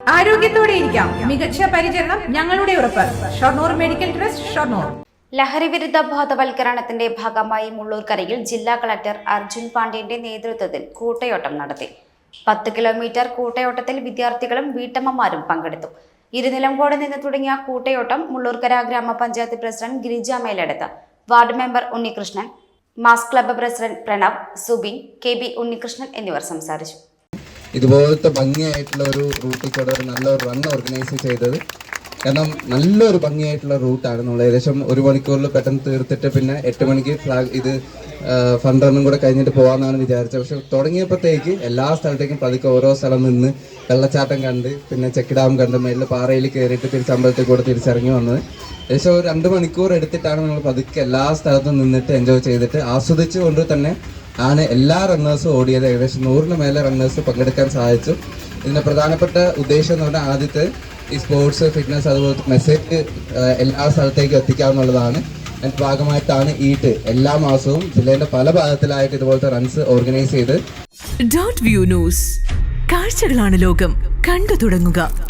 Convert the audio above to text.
ആരോഗ്യത്തോടെ ഇരിക്കാം. മികച്ച പരിചരണം ഞങ്ങളുടെ ഉറപ്പ്. Shoranur medical trust Shoranur. ലഹരിവിരുദ്ധ ബോധവൽക്കരണത്തിന്റെ ഭാഗമായി മുള്ളൂർക്കരയിൽ ജില്ലാ കളക്ടർ അർജുൻ പാണ്ഡ്യന്റെ നേതൃത്വത്തിൽ കൂട്ടയോട്ടം നടത്തി. പത്ത് കിലോമീറ്റർ കൂട്ടയോട്ടത്തിൽ വിദ്യാർത്ഥികളും വീട്ടമ്മമാരും പങ്കെടുത്തു. ഇരുനിലംകോട് നിന്ന് തുടങ്ങിയ കൂട്ടയോട്ടം മുള്ളൂർക്കര ഗ്രാമപഞ്ചായത്ത് president Girija മേലെടുത്ത്. Ward member Unnikrishnan mass club president Pranav Subin K B Unnikrishnan എന്നിവർ സംസാരിച്ചു. ഇതുപോലത്തെ ഭംഗിയായിട്ടുള്ള ഒരു റൂട്ടിൽ കൂടെ ഒരു നല്ലൊരു റൺ ഓർഗനൈസ് ചെയ്തത്. കാരണം നല്ലൊരു ഭംഗിയായിട്ടുള്ള റൂട്ടാണ് നമ്മൾ ഏകദേശം ഒരു മണിക്കൂറിൽ പെട്ടെന്ന് തീർത്തിട്ട് പിന്നെ എട്ട് മണിക്ക് ഫ്ലാഗ് ഇത് ഫണ്ട് റണ്ണും കൂടെ കഴിഞ്ഞിട്ട് പോകാമെന്നാണ് വിചാരിച്ചത്. പക്ഷെ തുടങ്ങിയപ്പോഴത്തേക്ക് എല്ലാ സ്ഥലത്തേക്കും പതുക്കെ ഓരോ സ്ഥലം നിന്ന് വെള്ളച്ചാട്ടം കണ്ട് പിന്നെ ചെക്ക് ഡാം കണ്ട് മേലിൽ പാറയിൽ കയറിയിട്ട് തിരിച്ച് അമ്പലത്തിൽ കൂടെ തിരിച്ചിറങ്ങി വന്നത്. ഏകദേശം ഒരു രണ്ട് മണിക്കൂർ എടുത്തിട്ടാണ് നമ്മൾ പതുക്കെ എല്ലാ സ്ഥലത്തും നിന്നിട്ട് എൻജോയ് ചെയ്തിട്ട് ആസ്വദിച്ചുകൊണ്ട് തന്നെ ആണ് എല്ലാ റണ്ണേഴ്സും ഓടിയത്. ഏകദേശം നൂറിന് മേലെ റണ്ണേഴ്സ് പങ്കെടുക്കാൻ സാധിച്ചു. ഇതിന്റെ പ്രധാനപ്പെട്ട ഉദ്ദേശം എന്ന് പറഞ്ഞാൽ ആദ്യത്തെ ഈ സ്പോർട്സ് ഫിറ്റ്നസ് അതുപോലെ മെസ്സേജ് എല്ലാ സ്ഥലത്തേക്കും എത്തിക്കാവുന്നതാണ് അതിന്റെ ഭാഗമായിട്ടാണ് ഈട്ട് എല്ലാ മാസവും ജില്ലയുടെ പല ഭാഗത്തിലായിട്ട് ഇതുപോലത്തെ റൺസ് ഓർഗനൈസ് ചെയ്ത് ഡോട്ട് വ്യൂ ന്യൂസ് കാഴ്ചകളാണ് ലോകം. കണ്ടു തുടങ്ങുക.